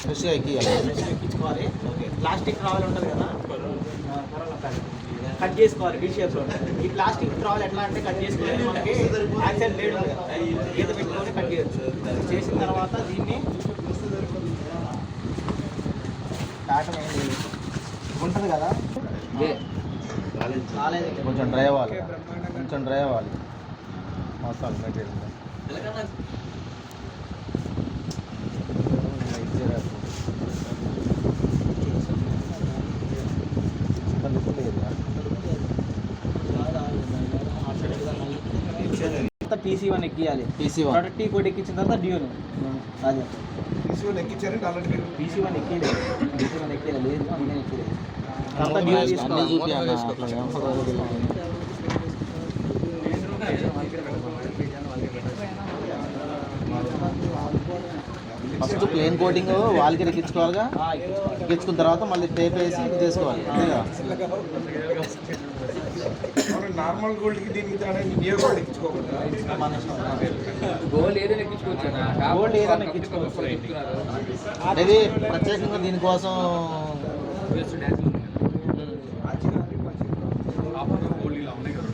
ఫ్రెష్గా ఎక్కియాలి ఎక్కించుకోవాలి plastic travel ఉంటుంది కదా? కట్ చేసుకోవాలి డి షేప్స్ ఈ ప్లాస్టిక్ ట్రావెల్ ఎట్లా అంటే కట్ చేసుకొని మనకి కదా? ఈత పెట్టుకొని కట్ చేయొచ్చు. చేసిన తర్వాత దీన్ని కాటం ఉంటుంది కదా? కొంచెం డ్రై అవ్వాలి. కొంచెం డ్రై అవ్వాలి. Masala material TC one ఎక్కియాలి. TC one product T code ఎక్కించిన తర్వాత డ్యూను అదే తీసుకొని ఎక్కించారంటే ఆల్రెడీ మీరు టీసీ వన్ ఎక్కియలేదు టీసీ వన్ ఎక్కియలేదు లేదు ఎక్కియలేదు తర్వాత డ్యూ తీసుకోవాలి. ఫస్ట్ ప్లేన్ కోటింగ్ వాళ్ళకి ఎక్కించుకోవాలిగా. ఎక్కించుకున్న తర్వాత మళ్ళీ టేప్ వేసి ఇది చేసుకోవాలి. నార్మల్ గోల్డ్కి దీనికి గోల్డ్ ఏదైనా ఎక్కించుకోవచ్చు. ఇది ప్రత్యేకంగా దీనికోసం గోల్డ్ ఇలా ఉన్నాయి కదా.